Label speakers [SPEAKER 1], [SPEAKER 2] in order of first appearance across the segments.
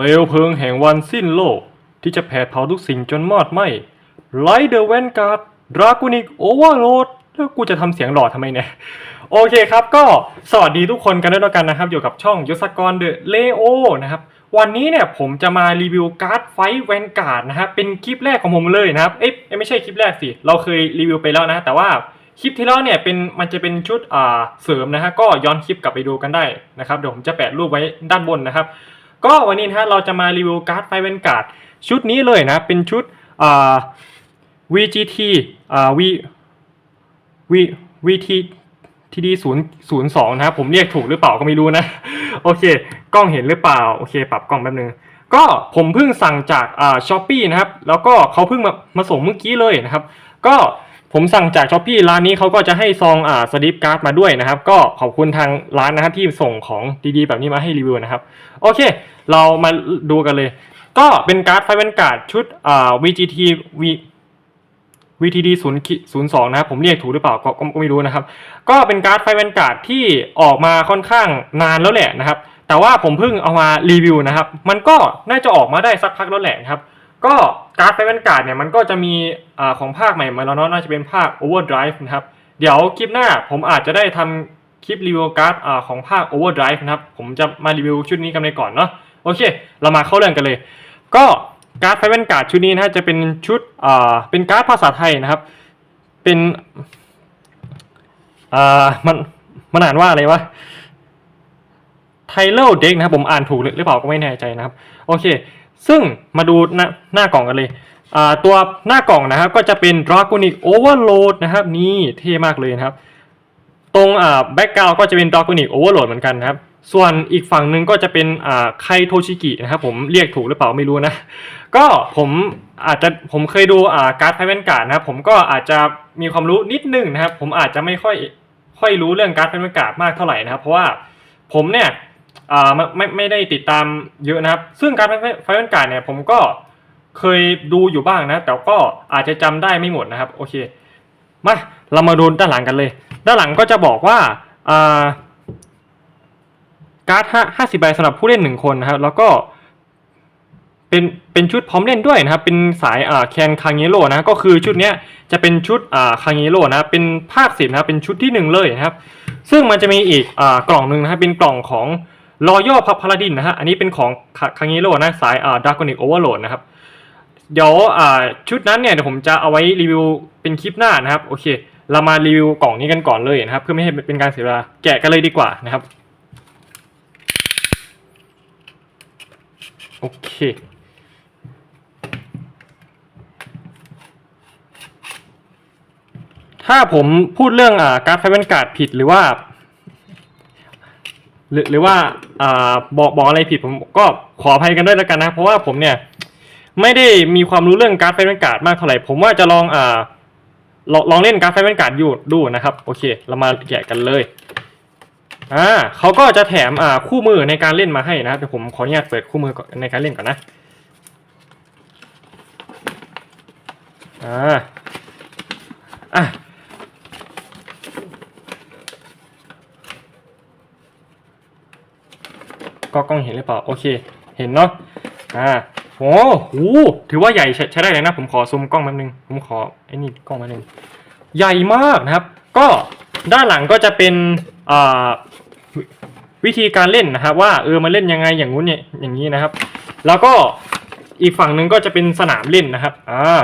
[SPEAKER 1] เปลวเพลิงแห่งวันสิ้นโลก ที่จะแผดเผาทุกสิ่งจนมอดไหม้ไลเดอร์แวนการ์ดดรากูนิกโอเวอร์โหลดแล้วกูจะทำเสียงหล่อทำไมเนี่ย โอเคครับก็สวัสดีทุกคนกันด้วยแล้วกันนะครับ อยู่กับช่องยศกรเดอะเลโอนะครับ วันนี้เนี่ยผมจะมารีวิวการ์ดไฟแวนการ์ดนะครับเป็นคลิปแรกของผมเลยนะครับ เอ๊ะไม่ใช่คลิปแรกสิ เราเคยรีวิวไปแล้วนะ แต่ว่าคลิปที่แล้วเนี่ยเป็นมันจะเป็นชุดอ่าเสริมนะฮะก็ย้อนคลิปกลับไปดูกันได้นะครับเดี๋ยวผมจะแปะรูปไว้ด้านบนนะครับ ก็วันนี้นะฮะเราจะมารีวิวการ์ดไฟแวนการ์ดชุดนี้เลยนะ เป็นชุดอ่า VGT อ่า V V VT TD 0 0 2นะครับผมเรียกถูกหรือเปล่าก็ไม่รู้นะ โอเค กล้องเห็นหรือเปล่า โอเค ปรับกล้องแป๊บนึงก็ผมเพิ่งสั่งจากอ่าช้อปปีนะครับ แล้วก็เขาเพิ่งมามาส่งเมื่อกี้เลยนะครับ ก็ ผมสั่งจากช้อปปีร้านนี้เขาก็จะให้ซองอ่าสลิปการ์ดมาด้วยนะครับ ก็ขอบคุณทางร้านนะครับที่ส่งของดีๆ แบบนี้มาให้รีวิวนะครับ โอเค เรามาดูกันเลย ก็เป็นการ์ดไฟแวนการ์ดชุดอ่า VGT V VTD 0 0 2นะครับผมเรียกถูกหรือเปล่าก็ไม่รู้นะครับ ก็เป็นการ์ดไฟแวนการ์ดที่ออกมาค่อนข้างนานแล้วแหละนะครับ แต่ว่าผมเพิ่งเอามารีวิวนะครับ มันก็น่าจะออกมาได้สักพักแล้วแหละครับ ก็การ์ดไฟแวนการ์ดเนี่ยมันก็จะมีอ่าของภาคใหม่มาแล้วเนาะน่าจะเป็นภาค Overdrive นะครับ เดี๋ยวคลิปหน้าผมอาจจะได้ทำคลิปรีวิวการ์ดอ่าของภาค Overdrive นะครับ ผมจะมารีวิวชุดนี้กันเลยก่อนเนาะโอเค เรามาเข้าเรื่องกันเลย ก็การ์ดไฟแวนการ์ดชุดนี้นะฮะจะเป็นชุดอ่าเป็นการ์ดภาษาไทยนะครับ เป็นอ่ามันมันอ่านว่าอะไรวะไทเลอร์เด็กนะครับผมอ่านถูกหรือเปล่าก็ไม่แน่ใจนะครับ โอเค ซึ่งมาดูหน้าหน้ากล่องกันเลยตัวหน้ากล่องนะครับก็จะเป็น Dragonic Overload นะครับนี่เท่มากเลยนะครับ ตรงอ่าแบ็กกราวก็จะเป็น Dragonic Overload เหมือนกันนะครับ ส่วนอีกฝั่งหนึ่งก็จะเป็นอ่าไคโทชิกินะครับผมเรียกถูกหรือเปล่าไม่รู้นะ ก็ผมอาจจะผมเคยดูอ่าการ์ดไพ่แวนการ์ดนะครับ ผมก็อาจจะมีความรู้นิดนึงนะครับ ผมอาจจะไม่ค่อยค่อยรู้เรื่องการ์ดไพ่แวนการ์ดมากเท่าไหร่นะครับ เพราะว่าผมเนี่ย อ่าไม่ไม่ได้ติดตามเยอะนะครับ ซึ่งการ์ดไพแวนการ์ดเนี่ยผมก็เคยดูอยู่บ้างนะ แต่ก็อาจจะจำได้ไม่หมดนะครับ โอเค มาเรามาดูด้านหลังกันเลย ด้านหลังก็จะบอกว่าอ่าการ์ดห้าสิบใบสำหรับผู้เล่นหนึ่งคนนะครับ แล้วก็เป็นเป็นชุดพร้อมเล่นด้วยนะครับ เป็นสายอ่าแคนคางเงโร่นะ ก็คือชุดเนี้ยจะเป็นชุดอ่าคางเงโร่นะ เป็นภาคสิบนะ เป็นชุดที่หนึ่งเลยนะครับ ซึ่งมันจะมีอีกอ่ากล่องหนึ่งนะครับ เป็นกล่องของ รอย่อพับพาราดินนะฮะ อันนี้เป็นของคางเงโร่นะสายอ่าดากอนิกโอเวอร์โหลดนะครับ เดี๋ยวอ่าชุดนั้นเนี่ยเดี๋ยวผมจะเอาไว้รีวิวเป็นคลิปหน้านะครับ โอเค เรามารีวิวกล่องนี้กันก่อนเลยนะครับ เพื่อไม่ให้เป็นการเสียเวลาแกะกันเลยดีกว่านะครับ โอเคถ้าผมพูดเรื่องอ่าการ์ดไฟแวนการ์ดผิดหรือว่า หรือหรือว่าอ่าบอกบอกอะไรผิดผมก็ขออภัยกันด้วยแล้วกันนะ เพราะว่าผมเนี่ย ไม่ได้มีความรู้เรื่องการ์ดไฟแวนการ์ดมากเท่าไหร่ ผมว่าจะลองอ่าลองลองเล่นการ์ดไฟแวนการ์ดอยู่ดูนะครับ โอเค เรามาแกะกันเลยอ่าเขาก็จะแถมอ่าคู่มือในการเล่นมาให้นะครับเดี๋ยวผมขออนุญาตเปิดคู่มือในการเล่นก่อนนะอ่าอะ ก็กล้องเห็นหรือเปล่าโอเค เห็นเนาะอ่าโอ้โหถือว่าใหญ่ใช้ได้เลยนะ ผมขอซูมกล้องแป๊บนึงผมขอไอ้นี่กล้องแป๊บนึงใหญ่มากนะครับ ก็ด้านหลังก็จะเป็นอ่าวิธีการเล่นนะครับ ว่าเออมาเล่นยังไงอย่างงู้นเนี่ยอย่างนี้นะครับ แล้วก็อีกฝั่งหนึ่งก็จะเป็นสนามเล่นนะครับอ่า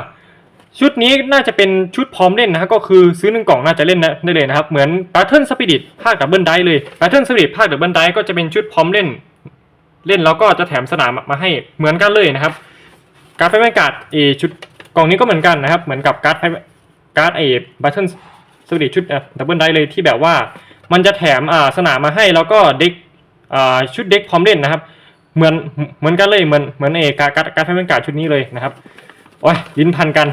[SPEAKER 1] ชุดนี้น่าจะเป็นชุดพร้อมเล่นนะครับก็คือซื้อหนึ่งกล่องน่าจะเล่นได้เลยนะครับ เหมือน Battle Spirit ภาคดับเบิลไดเลย Battle Spirit ภาคดับเบิลไดก็จะเป็นชุดพร้อมเล่น เล่นแล้วก็จะแถมสนามมาให้เหมือนกันเลยนะครับ การ์ดไฟแวนการ์ดเอชุดกล่องนี้ก็เหมือนกันนะครับ เหมือนกับการ์ดไฟการ์ดเอ Battle Spirit ชุดดับเบิลไดเลยที่แบบว่า มันจะแถมอ่าสนามมาให้แล้วก็เด็กอ่าชุดเด็กพร้อมเล่นนะครับ เหมือนเหมือนกันเลยเหมือนเหมือนเอการ์ดการ์ดการ์ดไฟแวนการ์ดชุดนี้เลยนะครับโอ้ยลิ้นพันกัน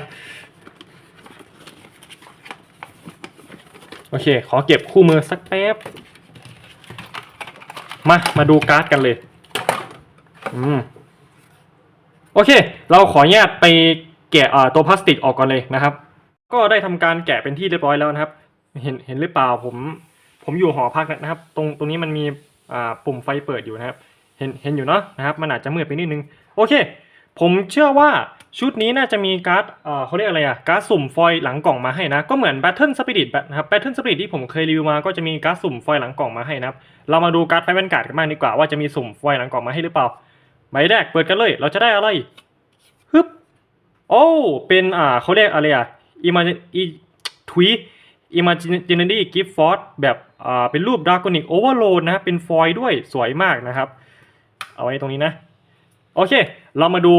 [SPEAKER 1] โอเค ขอเก็บคู่มือสักแป๊บ มา มาดูการ์ดกันเลย อืมโอเค เราขออนุญาตไปแกะตัวพลาสติกออกก่อนเลยนะครับ ก็ได้ทำการแกะเป็นที่เรียบร้อยแล้วนะครับ เห็นเห็นหรือเปล่าผมผมอยู่หอพักนะครับ ตรงตรงนี้มันมีปุ่มไฟเปิดอยู่นะครับ เห็นเห็นอยู่เนาะนะครับ มันอาจจะมืดไปนิดนึง โอเค ผมเชื่อว่าชุดนี้น่าจะมีการ์ดเขาเรียกอะไรอะการ์ดสุ่มฟอยล์หลังกล่องมาให้นะ ก็เหมือน Battle Spirit แบบนะครับ Battle Spirit ที่ผมเคยรีวิวมาก็จะมีการ์ดสุ่มฟอยล์หลังกล่องมาให้นะครับ เรามาดูการ์ดไฟแวนการ์ดกันบ้างดีกว่าว่าจะมีสุ่มฟอยล์หลังกล่องมาให้หรือเปล่า ใบแรกเปิดกันเลย เราจะได้อะไรฮึบโอ้เป็นอ่าเขาเรียกอะไรอะ Imagine อีทวี Imaginary Gift Force แบบอ่าเป็นรูป Draconic Overload นะครับเป็นฟอยล์ด้วยสวยมากนะครับ เอาไว้ตรงนี้นะ โอเค เรามาดู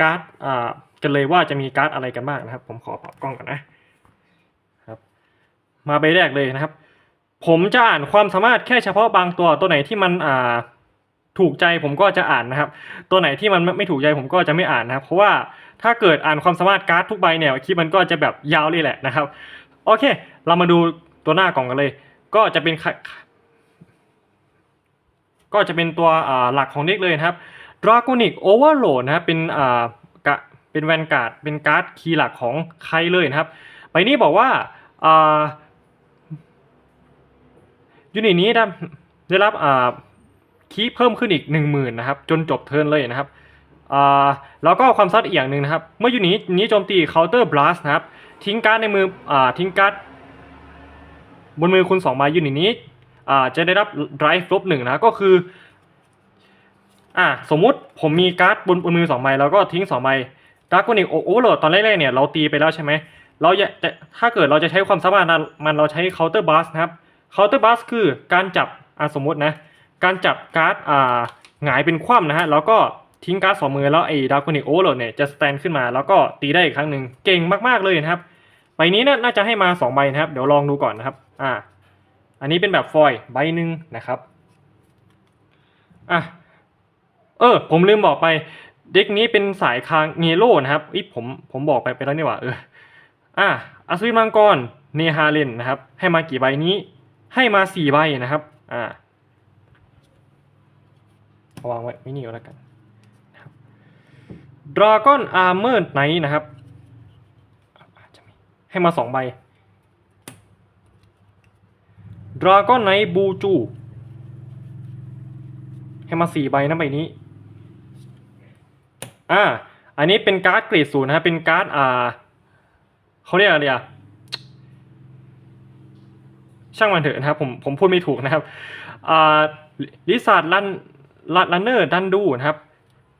[SPEAKER 1] การ์ดอ่ากันเลยว่าจะมีการ์ดอะไรกันบ้างนะครับ ผมขอปรับกล้องก่อนนะครับ มาใบแรกเลยนะครับ ผมจะอ่านความสามารถแค่เฉพาะบางตัวตัวไหนที่มันอ่า ถูกใจผมก็จะอ่านนะครับ ตัวไหนที่มันไม่ถูกใจผมก็จะไม่อ่านนะครับ เพราะว่าถ้าเกิดอ่านความสามารถการ์ดทุกใบเนี่ยคลิปมันก็จะแบบยาวเลยแหละนะครับ โอเค เรามาดูตัวหน้ากล่องกันเลย ก็จะเป็น ก็จะเป็นตัวหลักของเด็กเลยนะครับ Draconic Overload นะครับเป็นอ่ากเป็นแวนการ์ดเป็นการ์ดคีย์หลักของใครเลยนะครับใบนี้บอกว่าอ่ายูนิตนี้ได้ได้รับอ่า คีเพิ่มขึ้นอีก 10,000นะครับจนจบเทิร์นเลยนะครับแล้วก็ความซัดอีกอย่างหนึ่งนะครับ เมื่อยูนิตนี้โจมตี Counter Blast นะครับ ทิ้งการ์ดในมืออทิ้งการ์ดบนมือคุณ2ใบยูนิตนี้อ่จะได้รับ Drive ลบหนึ่งนะก็คืออะสมมุติผมมีการ์ดบนบนมือสองใบแล้วก็ทิ้งสองใบดาร์กนิกโอเวอร์โหลดตอนแรกๆเนี่ยเราตีไปแล้วใช่ไหมเราจะถ้าเกิดเราจะใช้ความสามารถมันเราใช้เคาน์เตอร์บัสนะครับเคาน์เตอร์บัสคือการจับอะสมมตินะ การจับการ์ดอ่าหงายเป็นคว่ำนะฮะแล้วก็ทิ้งการ์ดสองมือแล้วไอ้ดาร์กนิกโอเวอร์โหลดเนี่ยจะสแตนขึ้นมาแล้วก็ตีได้อีกครั้งหนึ่งเก่งมากๆเลยนะครับใบนี้น่าจะให้มาสองใบนะครับ เดี๋ยวลองดูก่อนนะครับอ่าอันนี้เป็นแบบฟอยล์ใบหนึ่งนะครับอะเออ ผมลืมบอกไปเด็กนี้เป็นสายคางเนโรนะครับอีผมผมบอกไปไปแล้วนี่หว่าเอออะอัศวินมังกรเนฮาเลนนะครับ ให้มากี่ใบนี้ ให้มาสี่ใบนะครับอ่า วางไว้ไม่นี่ก็แล้วกันนะครับดราก้อนอาร์เมอร์ไนนะครับให้มาสองใบดราก้อนไนบูจูให้มาสี่ใบนะใบนี้อ่าอันนี้เป็นการ์ดเกรดศูนย์นะครับเป็นการ์ดอ่าเขาเรียกอะไรอะช่างมันเถอะนะครับผมผมพูดไม่ถูกนะครับอ่าลิซาร์ดลัน ลันเนอร์ดันดูนะครับ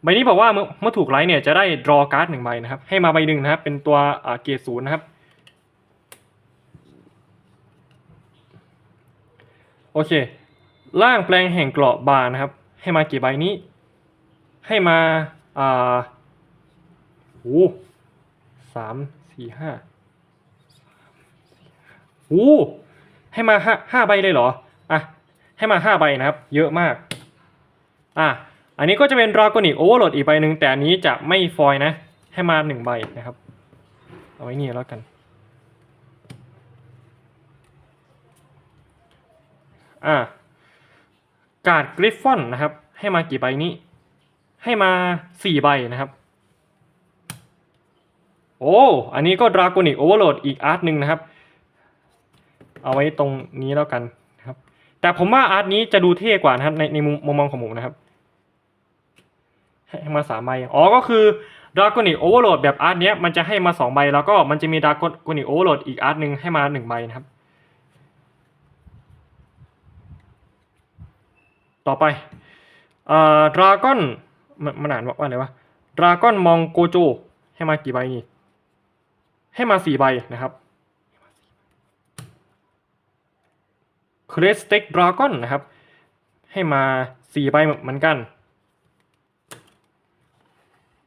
[SPEAKER 1] ใบนี้บอกว่าเมื่อถูกไลท์เนี่ยจะได้ดรอการ์ดหนึ่งใบนะครับ ให้มาใบหนึ่งนะครับ เป็นตัวอ่าเกรดศูนย์นะครับ โอเคร่างแปลงแห่งเกราะบานนะครับ ให้มากี่ใบนี้ ให้มาอ่าโอ้สามสี่ห้าโอ้ให้มาห้าห้าใบเลยเหรออะให้มาห้าใบนะครับ เยอะมาก อะอันนี้ก็จะเป็นดราก้อนิกโอเวอร์โหลดอีกใบหนึ่งแต่อันนี้จะไม่ฟอยนะ ให้มาหนึ่งใบนะครับ เอาไว้นี่แล้วกัน อะการ์ดกริฟฟอนนะครับ ให้มากี่ใบนี้ ให้มาสี่ใบนะครับ โอ้อันนี้ก็ดราก้อนิกโอเวอร์โหลดอีกอาร์ตหนึ่งนะครับ เอาไว้ตรงนี้แล้วกันนะครับ แต่ผมว่าอาร์ตนี้จะดูเท่กว่านะครับในในมุมมองของผมนะครับ ให้มาสามใบอ๋อก็คือดราก้อนิกโอเวอร์โหลดแบบอาร์ตเนี้ยมันจะให้มาสองใบแล้วก็มันจะมีดราก้อนิกโอเวอร์โหลดอีกอาร์ตหนึ่งให้มาหนึ่งใบนะครับ ต่อไปอ่าดราก้อนมันมันอ่านว่าอะไรวะดราก้อนมองโกโจให้มากี่ใบนี่ ให้มาสี่ใบนะครับเครสต็กดราก้อนนะครับ ให้มาสี่ใบเหมือนกัน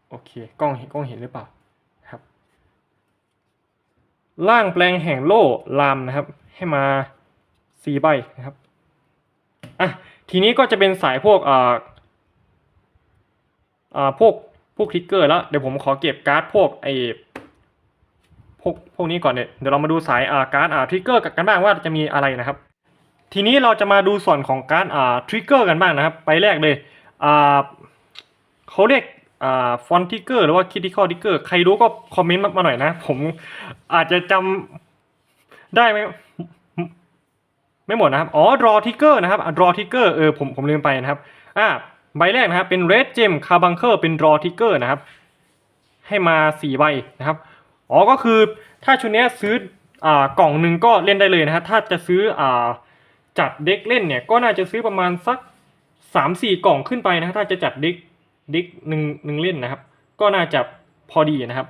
[SPEAKER 1] โอเคกล้องเห็นกล้องเห็นหรือเปล่าครับร่างแปลงแห่งโล่ลามนะครับ ให้มาสี่ใบนะครับอะทีนี้ก็จะเป็นสายพวกอ่าอ่าพวกพวกทริกเกอร์แล้วเดี๋ยวผมขอเก็บการ์ดพวกไอพวกพวกนี้ก่อนเนี่ยเดี๋ยวเรามาดูสายอ่าการ์ดอ่าทริกเกอร์กันบ้างว่าจะมีอะไรนะครับ ทีนี้เราจะมาดูส่วนของการ์ดอ่าทริกเกอร์กันบ้างนะครับ ไปแรกเลยอ่าเขาเรียก ฟอนทริเกอร์หรือว่าคิด i คอทริเกอร์ใครรู้ก็คอมเมนต์มาหน่อยนะ ผมอาจจะจำได้ไหมไม่หมดนะครับ อ๋อ draw trigger นะครับ draw trigger เออผมผมลืมไปนะครับอ่าใบแรกนะครับ เป็น Red Gem c a r b u n k e r เป็น Draw Trigger นะครับ ให้มา4ใบนะครับ อ๋อก็คือถ้าชุดนี้ซื้ออ่ากล่องหนึ่งก็เล่นได้เลยนะครับถ้าจะซื้ออ่าจัดเด็กเล่นเนี่ยก็น่าจะซื้อประมาณสัก3-4กล่องขึ้นไปนะถ้าจะจัดเด็ก ด็กหนึ่งหนึ่งเล่นนะครับ ก็น่าจะพอดีนะครับ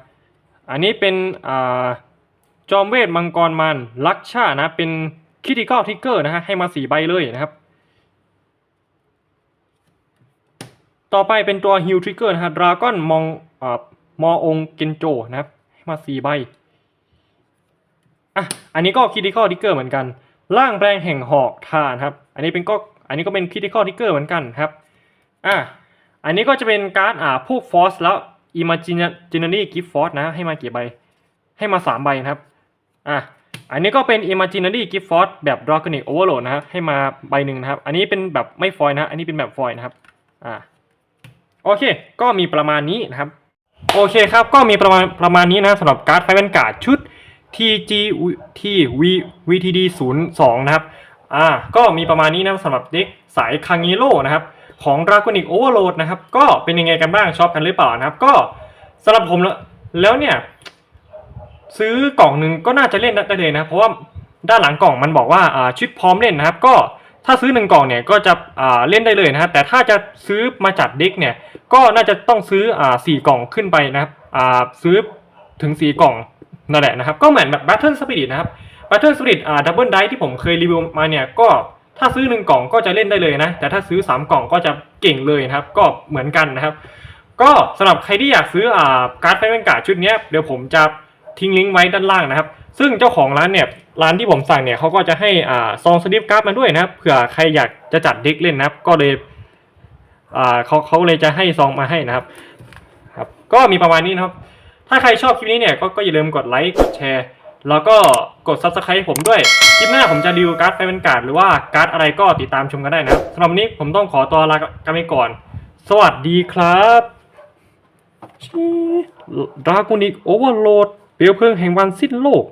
[SPEAKER 1] อันนี้เป็นอ่าจอมเวทมังกรมันลักชานะเป็นคิติคอลทิกเกอร์นะฮะให้มา4ใบเลยนะครับ ต่อไปเป็นตัวฮิลทริกเกอร์นะฮะดราก้อนมองอ่ามอองเกนโจนะครับ ให้มา4ใบอะอันนี้ก็คิติคอลทิกเกอร์เหมือนกันร่างแปลงแห่งหอกทานครับ อันนี้เป็นก็อันนี้ก็เป็นคิติคอลทิกเกอร์เหมือนกันครับ อะ อันนี้ก็จะเป็นการ์ดอ่าพวกฟอสแล้ว Imaginary Gift Force นะให้มากี่ใบ ให้มา 3 ใบนะครับอะอันนี้ก็เป็น Imaginary Gift Force แบบ Dragonic Overload นะครับให้มาใบหนึ่งนะครับ อันนี้เป็นแบบไม่ฟอยนะ อันนี้เป็นแบบฟอยนะครับ อ่า โอเค ก็มีประมาณนี้นะครับ โอเคครับ ก็มีประมาณประมาณนี้นะสำหรับการ์ดไฟแวนการ์ดชุด TG T V VTD 02นะครับ อ่า ก็มีประมาณนี้นะสำหรับเด็กสายคัง i โ o นะครับ ของ Dragonic Overload นะครับ ก็เป็นยังไงกันบ้างชอบกันหรือเปล่านะครับ ก็สำหรับผมแล้วแล้วเนี่ย ซื้อกล่องหนึ่งก็น่าจะเล่นได้เลยนะ เพราะว่าด้านหลังกล่องมันบอกว่าชุดพร้อมเล่นนะครับ ก็ถ้าซื้อหนึ่งกล่องเนี่ยก็จะเล่นได้เลยนะครับแต่ถ้าจะซื้อมาจัดเด็กเนี่ย ก็น่าจะต้องซื้อสี่กล่องขึ้นไปนะครับซื้อถึงสี่กล่องนั่นแหละนะครับ ก็เหมือนแบบ Battle Spirit นะครับ Battle Spirit อ่า Double Dice ที่ผมเคยรีวิวมาเนี่ยก็ ถ้าซื้อหนึ่งกล่องก็จะเล่นได้เลยนะ แต่ถ้าซื้อสามกล่องก็จะเก่งเลยนะครับ ก็เหมือนกันนะครับ ก็สำหรับใครที่อยากซื้ออ่าการ์ดไฟนการ์ดชุดนี้เดี๋ยวผมจะทิ้งลิงก์ไว้ด้านล่างนะครับ ซึ่งเจ้าของร้านเนี่ยร้านที่ผมสั่งเนี่ยเขาก็จะให้อ่าซองสลิปการ์ดมาด้วยนะครับเผื่อใครอยากจะจัดเด็กเล่นนะครับ ก็เลยอ่าเขาเขาเลยจะให้ซองมาให้นะครับครับ ก็มีประมาณนี้นะครับ ถ้าใครชอบคลิปนี้เนี่ยก็อย่าลืมกดไลค์กดแชร์ แล้วก็กด subscribe ผมด้วย คลิปหน้าผมจะดิวการ์ดไฟเป็นการ์ดหรือว่าการ์ดอะไรก็ติดตามชมกันได้นะครับสำหรับวันนี้ผมต้องขอตัวลากันไปก่อน สวัสดีครับดรากูนิกโอเวอร์โหลดเปลวเพลิงแห่งวันสิ้นโลก